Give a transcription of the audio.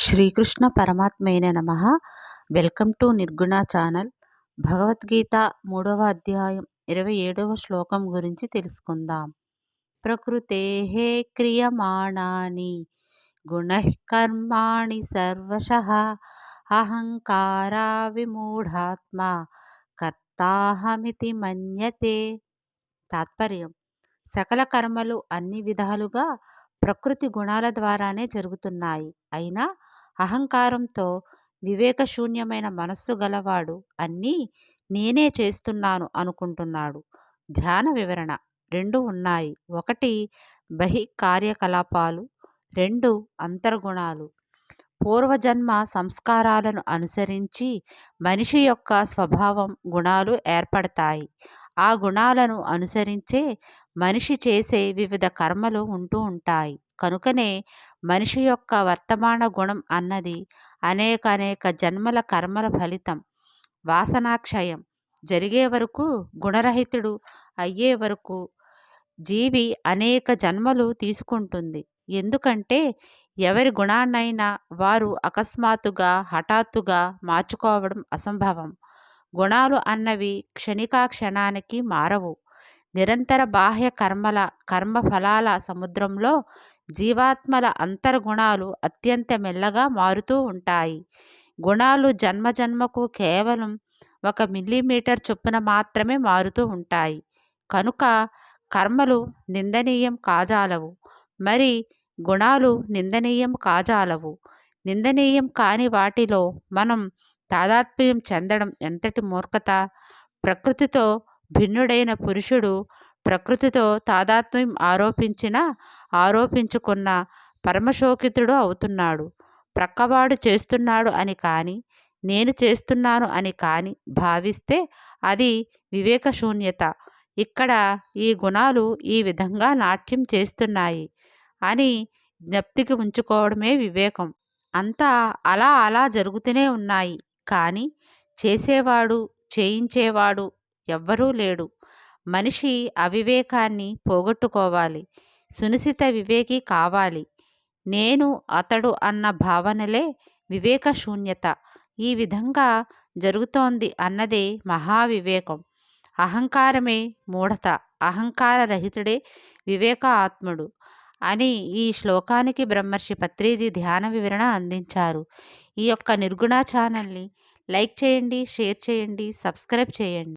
శ్రీకృష్ణ పరమాత్మైన నమ. Welcome to Nirguna channel. Bhagavad Gita మూడవ అధ్యాయం ఇరవై ఏడవ శ్లోకం గురించి తెలుసుకుందాం. ప్రకృతే క్రియమాణాని గుణకర్మాణి సర్వశ అహంకారా విమూఢాత్మ కర్తాహమితి మన్యతే. తాత్పర్యం సకల కర్మలు అన్ని విధాలుగా ప్రకృతి గుణాల ద్వారానే జరుగుతున్నాయి. అయినా అహంకారంతో వివేకశూన్యమైన మనస్సు గలవాడు అన్నీ నేనే చేస్తున్నాను అనుకుంటున్నాడు. ధ్యాన వివరణ రెండు ఉన్నాయి. ఒకటి బహి కార్యకలాపాలు రెండు అంతర్గుణాలు. పూర్వజన్మ సంస్కారాలను అనుసరించి మనిషి యొక్క స్వభావం గుణాలు ఏర్పడతాయి. ఆ గుణాలను అనుసరించే మనిషి చేసే వివిధ కర్మలు ఉంటూ ఉంటాయి. కనుకనే మనిషి యొక్క వర్తమాన గుణం అన్నది అనేక అనేక జన్మల కర్మల ఫలితం. వాసనాక్షయం జరిగే వరకు గుణరహితుడు అయ్యే వరకు జీవి అనేక జన్మలు తీసుకుంటుంది. ఎందుకంటే ఎవరి గుణాన్నైనా వారు అకస్మాత్తుగా హఠాత్తుగా మార్చుకోవడం అసంభవం. గుణాలు అన్నవి క్షణికా క్షణానికి మారవు. నిరంతర బాహ్య కర్మల కర్మఫలాల సముద్రంలో జీవాత్మల అంతర్గుణాలు అత్యంత మెల్లగా మారుతూ ఉంటాయి. గుణాలు జన్మజన్మకు కేవలం ఒక మిల్లీమీటర్ చొప్పున మాత్రమే మారుతూ ఉంటాయి. కనుక కర్మలు నిందనీయం కాజాలవు. మరి గుణాలు నిందనీయం కాజాలవు. నిందనీయం కాని వాటిలో మనం తాదాత్మ్యం చెందడం ఎంతటి మూర్ఖత? ప్రకృతితో భిన్నుడైన పురుషుడు ప్రకృతితో తాదాత్మ్యం ఆరోపించిన ఆరోపించుకున్న పరమశోకితుడు అవుతున్నాడు. ప్రక్కవాడు చేస్తున్నాడు అని కానీ నేను చేస్తున్నాను అని కానీ భావిస్తే అది వివేకశూన్యత. ఇక్కడ ఈ గుణాలు ఈ విధంగా నాట్యం చేస్తున్నాయి. అని జ్ఞప్తికి ఉంచుకోవడమే వివేకం. అంతా అలా అలా జరుగుతూనే ఉన్నాయి. కానీ చేసేవాడు చేయించేవాడు ఎవ్వరూ లేడు. మనిషి అవివేకాన్ని పోగొట్టుకోవాలి. సునిశిత వివేకి కావాలి. నేను అతడు అన్న భావనలే వివేక శూన్యత. ఈ విధంగా జరుగుతోంది అన్నదే మహావివేకం. అహంకారమే మూఢత. అహంకార రహితుడే వివేక ఆత్ముడు. అని ఈ శ్లోకానికి బ్రహ్మర్షి పత్రిజీ ధ్యాన వివరణ అందించారు. ఈ యొక్క నిర్గుణ ఛానల్ని లైక్ చేయండి షేర్ చేయండి సబ్స్క్రైబ్ చేయండి.